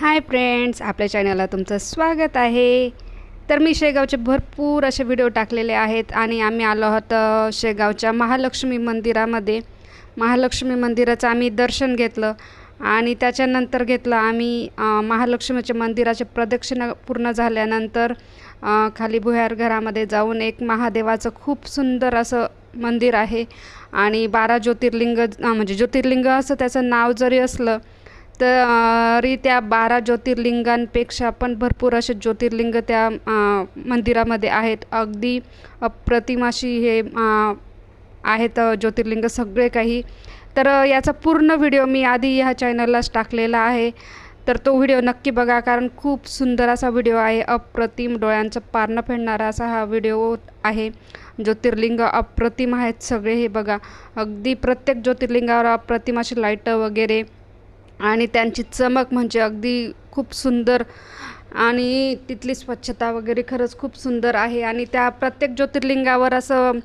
Hi friends आपल्या चॅनलला तुमचं स्वागत आहे. तर मी शेगावचे भरपूर असे व्हिडिओ टाकलेले आहेत आणि आम्ही आलो आहोत शेगावच्या महालक्ष्मी मंदिरामध्ये. महालक्ष्मी मंदिराचं आम्ही दर्शन घेतलं आणि त्याच्यानंतर घेतलं आम्ही महालक्ष्मीच्या मंदिराचे प्रदक्षिणा पूर्ण झाल्यानंतर खाली भुयार घरामध्ये जाऊन एक महादेवाचं खूप सुंदर असं मंदिर आहे. आणि बारा ज्योतिर्लिंग म्हणजे ज्योतिर्लिंग असं त्याचं नाव जरी असलं तरी त्या बारा ज्योतिर्लिंगांपेक्षा पण भरपूर असे ज्योतिर्लिंग त्या मंदिरामध्ये आहेत. अगदी अप्रतिमाशी हे आहेत ज्योतिर्लिंग सगळे काही. तर याचा पूर्ण व्हिडिओ मी आधी ह्या चॅनललाच टाकलेला आहे. तर तो व्हिडिओ नक्की बघा कारण खूप सुंदर असा व्हिडिओ आहे. अप्रतिम डोळ्यांचं पारणं फेडणारा असा हा व्हिडिओ आहे. ज्योतिर्लिंग अप्रतिम आहेत सगळे हे बघा. अगदी प्रत्येक ज्योतिर्लिंगावर अप्रतिम अशी लाईटं वगैरे आणि त्यांची चमक म्हणजे अगदी खूप सुंदर आणि तिथली स्वच्छता वगैरे खरंच खूप सुंदर आहे. आणि त्या प्रत्येक ज्योतिर्लिंगावर असं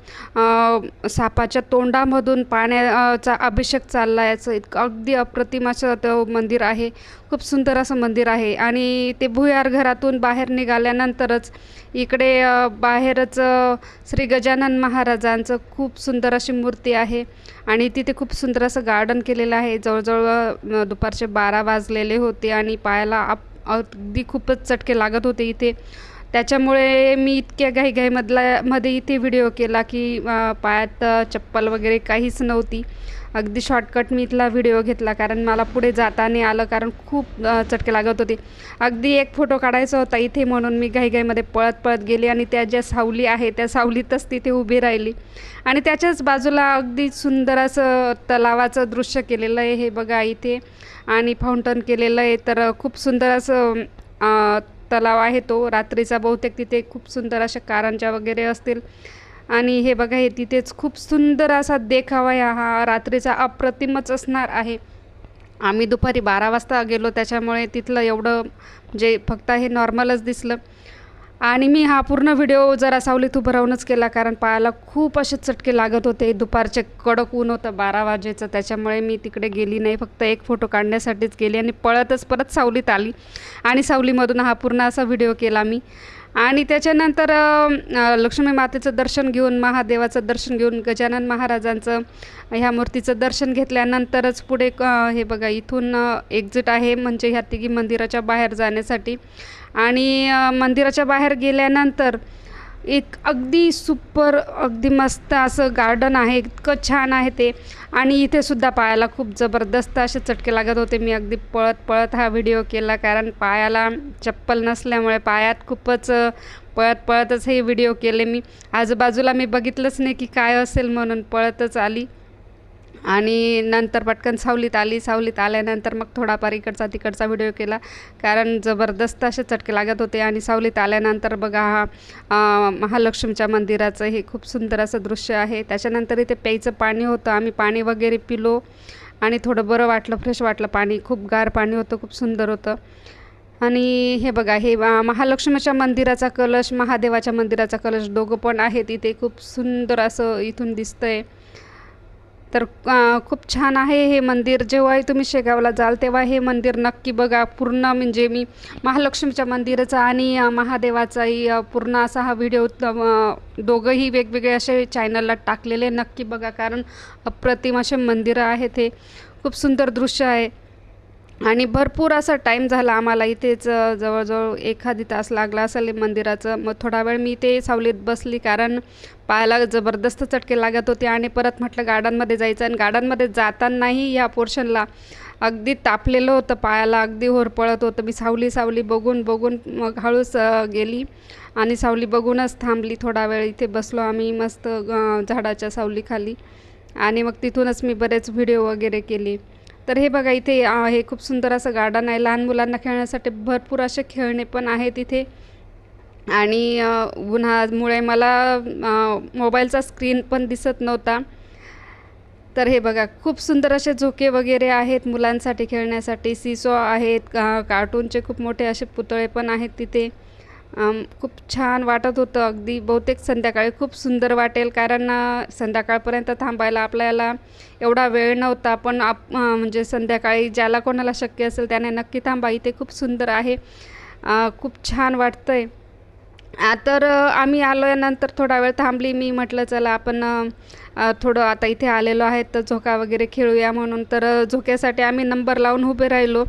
सापाच्या तोंडामधून पाण्याचा अभिषेक चालला याचं इतकं अगदी अप्रतिम असं तो मंदिर आहे. खूप सुंदर असं मंदिर आहे. आणि ते भुयार घरातून बाहेर निघाल्यानंतरच इकडे बाहेरच श्री गजानन महाराजांचं खूप सुंदर अशी मूर्ती आहे. आणि तिथे खूप सुंदर असं गार्डन केलेलं आहे. जवळजवळ दुपारचे बारा वाजलेले होते आणि पायाला आप अगदी खूपच चटके लागत होते इथे. त्याच्यामुळे मी इतक्या घाईघाईमधला मध्ये इथे व्हिडिओ केला की पायात चप्पल वगैरे काहीच नव्हती. अगदी शॉर्टकट मी इथला व्हिडिओ घेतला कारण मला पुढे जाता नाही आलं कारण खूप चटके लागत होते. अगदी एक फोटो काढायचा होता इथे म्हणून मी घाईघाईमध्ये पळत पळत गेली आणि त्या ज्या सावली आहे त्या सावलीतच तिथे उभी राहिली. आणि त्याच्याच बाजूला अगदी सुंदर असं तलावाचं दृश्य केलेलं आहे हे बघा इथे. आणि फाउंटन केलेलं आहे तर खूप सुंदर असं तलाव आहे तो. रात्रीचा बहुतेक तिथे खूप सुंदर अशा कारांच्या वगैरे असतील. आणि हे बघा हे तिथेच खूप सुंदर असा देखावा आहे. हा रात्रीचा अप्रतिमच असणार आहे. आम्ही दुपारी बारा वाजता गेलो. त्याच्यामुळे तिथलं एवढं जे फक्त हे नॉर्मलच दिसलं. आणि मी हा पूर्ण व्हिडिओ जरा सावलीत उभं राहूनच केला कारण पायाला खूप असे चटके लागत होते. दुपारचे कडक ऊन होतं बारा वाजेचं. त्याच्यामुळे मी तिकडे गेली नाही फक्त एक फोटो काढण्यासाठीच गेली आणि पळतच परत सावलीत आली. आणि सावलीमधून हा पूर्ण असा व्हिडिओ केला मी. आणि त्याच्यानंतर लक्ष्मी मातेचं दर्शन घेऊन महादेवाचं दर्शन घेऊन गजानन महाराजांचं ह्या मूर्तीचं दर्शन घेतल्यानंतरच पुढे हे बघा इथून एक्झिट आहे म्हणजे ह्या तिघी मंदिराच्या बाहेर जाण्यासाठी. आणि मंदिराच्या बाहेर गेल्यानंतर एक अगदी सुपर अगदी मस्त असं गार्डन आहे. इतकं छान आहे ते. आणि इथे सुद्धा पायाला खूप जबरदस्त असे चटके लागत होते. मी अगदी पळत पळत हा व्हिडिओ केला कारण पायाला चप्पल नसल्यामुळे पायात खूपच पळत पळतच हे व्हिडिओ केले मी. आजूबाजूला मी बघितलंच नाही की काय असेल म्हणून पळतच आली. आणि नंतर पटकन सावलीत आली. सावलीत आल्यानंतर मग थोडाफार इकडचा तिकडचा व्हिडिओ केला. कारण जबरदस्त असे चटके लागत होते आणि सावलीत आल्यानंतर बघा हा महालक्ष्मीच्या मंदिराचं हे खूप सुंदर असं दृश्य आहे. त्याच्यानंतर इथे प्यायचं पाणी होतं. आम्ही पाणी वगैरे पिलो आणि थोडं बरं वाटलं फ्रेश वाटलं पाणी. खूप गार पाणी होतं खूप सुंदर होतं. आणि हे बघा हे महालक्ष्मीच्या मंदिराचा कलश महादेवाच्या मंदिराचा कलश दोघं पण आहेत. इथे खूप सुंदर असं इथून दिसतंय. तर खूप छान आहे हे मंदिर. जेव्हाही तुम्ही शेगावला जाल तेव्हा हे मंदिर नक्की बघा. पूर्ण म्हणजे मी महालक्ष्मीच्या मंदिराचा आणि महादेवाचाही पूर्ण असा हा व्हिडिओ दोघंही वेगवेगळे असे चॅनलला टाकलेले. नक्की बघा कारण अप्रतिम असे मंदिरं आहेत हे. खूप सुंदर दृश्य आहे. आणि भरपूर असा टाईम झाला आम्हाला. इथेच जवळजवळ एखादी तास लागला असेल मंदिराचं. मग थोडा वेळ मी ते सावलीत बसली कारण पायाला जबरदस्त चटके लागत होते आणि परत म्हटलं गार्डनमध्ये जायचं आणि गार्डनमध्ये जातानाही या पोर्शनला अगदी तापलेलं होतं पायाला अगदी होरपळत होतं. मी सावली सावली बघून बघून मग हळूच गेली आणि सावली बघूनच थांबली थोडा वेळ. इथे बसलो आम्ही मस्त झाडाच्या सावलीखाली आणि मग तिथूनच मी बरेच व्हिडिओ वगैरे केले. तर हे बघा इथे हे खूप सुंदर असं गार्डन आहे. लहान मुलांना खेळण्यासाठी भरपूर असे खेळणे पण आहेत इथे. आणि उन्हामुळे मला मोबाईलचा स्क्रीन पण दिसत नव्हता. तर हे बघा खूप सुंदर असे झोके वगैरे आहेत मुलांसाठी खेळण्यासाठी. सिसो आहेत का कार्टूनचे खूप मोठे असे पुतळे पण आहेत तिथे. खूप छान वाटत होतं. अगदी बहुतेक संध्याकाळी खूप सुंदर वाटेल कारण संध्याकाळपर्यंत थांबायला आपल्याला एवढा वेळ नव्हता. पण आप म्हणजे संध्याकाळी ज्याला कोणाला शक्य असेल त्याने नक्की थांबा. इथे खूप सुंदर आहे. खूप छान वाटतं आहे तर आम्ही आलो यानंतर थोडा वेळ थांबली. मी म्हटलं चला आपण थोडं आता इथे आलेलो आहे तर झोका वगैरे खेळूया म्हणून. तर झोक्यासाठी आम्ही नंबर लावून उभे राहिलो.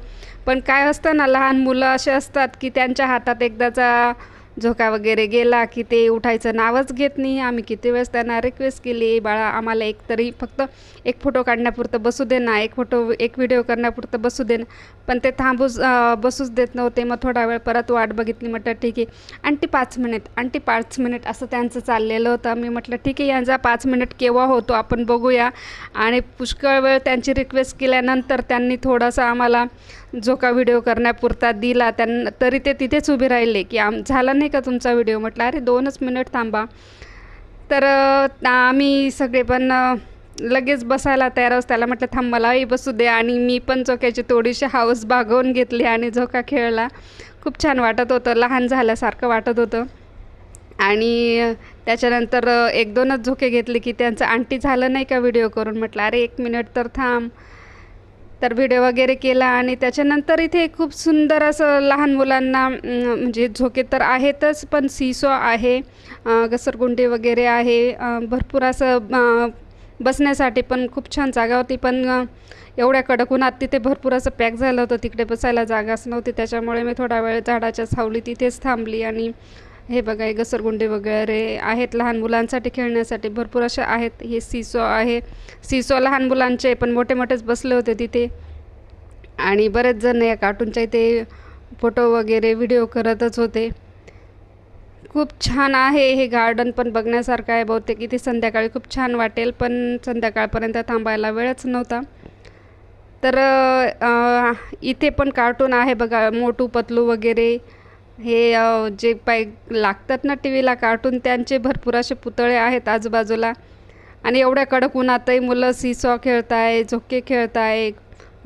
पण काय असतं ना लहान मुलं असे असतात की त्यांच्या हातात एकदाचा झोका वगैरे गेला की ते उठायचं नावच घेत नाही. आम्ही किती वेळेस त्यांना रिक्वेस्ट केली बाळा आम्हाला एक तरी फक्त एक फोटो काढण्यापुरतं बसू दे ना एक फोटो एक व्हिडिओ करण्यापुरतं बसू दे ना. पण ते थांबूच बसूच देत नव्हते. मग थोडा वेळ परत वाट बघितली म्हटलं ठीक आहे आणटी पाच मिनिट आणटी पाच मिनिट असं त्यांचं चाललेलं होतं. मी म्हटलं ठीक आहे यांचा पाच मिनिट केव्हा होतो आपण बघूया. आणि पुष्कळ वेळ त्यांची रिक्वेस्ट केल्यानंतर त्यांनी थोडासा आम्हाला झोका व्हिडिओ करण्यापुरता दिला त्यांना तरी ते तिथेच उभे राहिले की आम झाला नाही का तुमचा व्हिडिओ म्हटलं अरे दोनच मिनिट थांबा. तर आम्ही सगळे पण लगेच बसायला तयार असं त्याला म्हटलं थांब मलाही बसू दे. आणि मी पण झोक्याची थोडीशी हाऊस भागवून घेतली आणि झोका खेळला. खूप छान वाटत होतं लहान झाल्यासारखं वाटत होतं. आणि त्याच्यानंतर एक दोनच झोके घेतले की त्यांचं आंटी झालं नाही का व्हिडिओ करून? म्हटलं अरे एक मिनिट तर थांब. तर व्हिडिओ वगैरे केला आणि त्याच्यानंतर इथे खूप सुंदर असं लहान मुलांना म्हणजे झोके तर आहेतच पण सीसो आहे घसरगुंडी वगैरे आहे भरपूर असं बसण्यासाठी पण खूप छान जागा होती पण एवढ्या कडक उन्हात तिथे भरपूर असं पॅक झालं होतं तिकडे बसायला जागाच नव्हती त्याच्यामुळे मी थोडा वेळ झाडाच्या सावली तिथेच थांबली आणि हे बघा हे घसरगुंडी वगैरे आहेत लहान मुलांसाठी खेळण्यासाठी. भरपूर अशा आहेत. हे सिसो आहे. सिसो लहान मुलांचे पण मोठे मोठेच बसले होते तिथे. आणि बरेच जण या कार्टूनच्या इथे फोटो वगैरे व्हिडिओ करतच होते. खूप छान आहे हे गार्डन पण बघण्यासारखं आहे. बहुतेक इथे संध्याकाळी खूप छान वाटेल पण संध्याकाळपर्यंत थांबायला वेळच नव्हता. तर इथे पण कार्टून आहे बघा मोटू पतलू वगैरे. हे जे पाय लागतात ना टी व्हीला कार्टून त्यांचे भरपूर असे पुतळे आहेत आजूबाजूला. आणि एवढ्या कडक उन्हातही मुलं सीसॉ खेळताय झोके खेळताय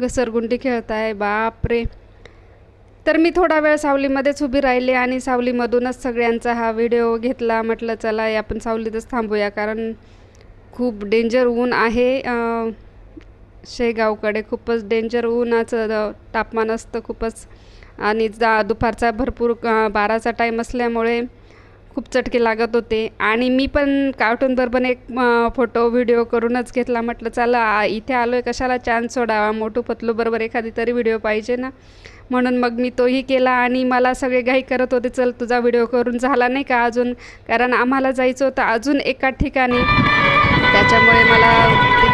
घसरगुंडी खेळताय बापरे! तर मी थोडा वेळ सावलीमध्येच उभी राहिली आणि सावलीमधूनच सगळ्यांचा हा व्हिडिओ घेतला. म्हटलं चला आपण सावलीतच थांबूया कारण खूप डेंजर ऊन आहे. शेगावकडे खूपच डेंजर ऊनाचं तापमान असतं खूपच. आणि जा दुपारचा भरपूर बाराचा टाईम असल्यामुळे खूप चटके लागत होते. आणि मी पण कार्टूनबरोबर एक फोटो व्हिडिओ करूनच घेतला. म्हटलं चला इथे आलो आहे कशाला चान्स सोडावा? मोठू पतलू बरोबर एखादी तरी व्हिडिओ पाहिजे ना. म्हणून मग मी तोही केला आणि मला सगळे घाई करत होते चल तुझा व्हिडिओ करून झाला नाही का अजून? कारण आम्हाला जायचं होतं अजून एका ठिकाणी. त्याच्यामुळे मला ते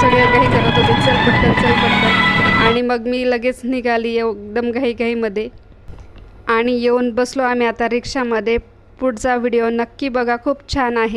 सगळे घाई करत होते. चल पटकन चल पटकन. आणि मग मी लगेच निघाली एकदम घाईघाईमध्ये. आणि येऊन बसलो आम्ही आता रिक्षामध्ये. पुढचा व्हिडिओ नक्की बघा. खूप छान आहे.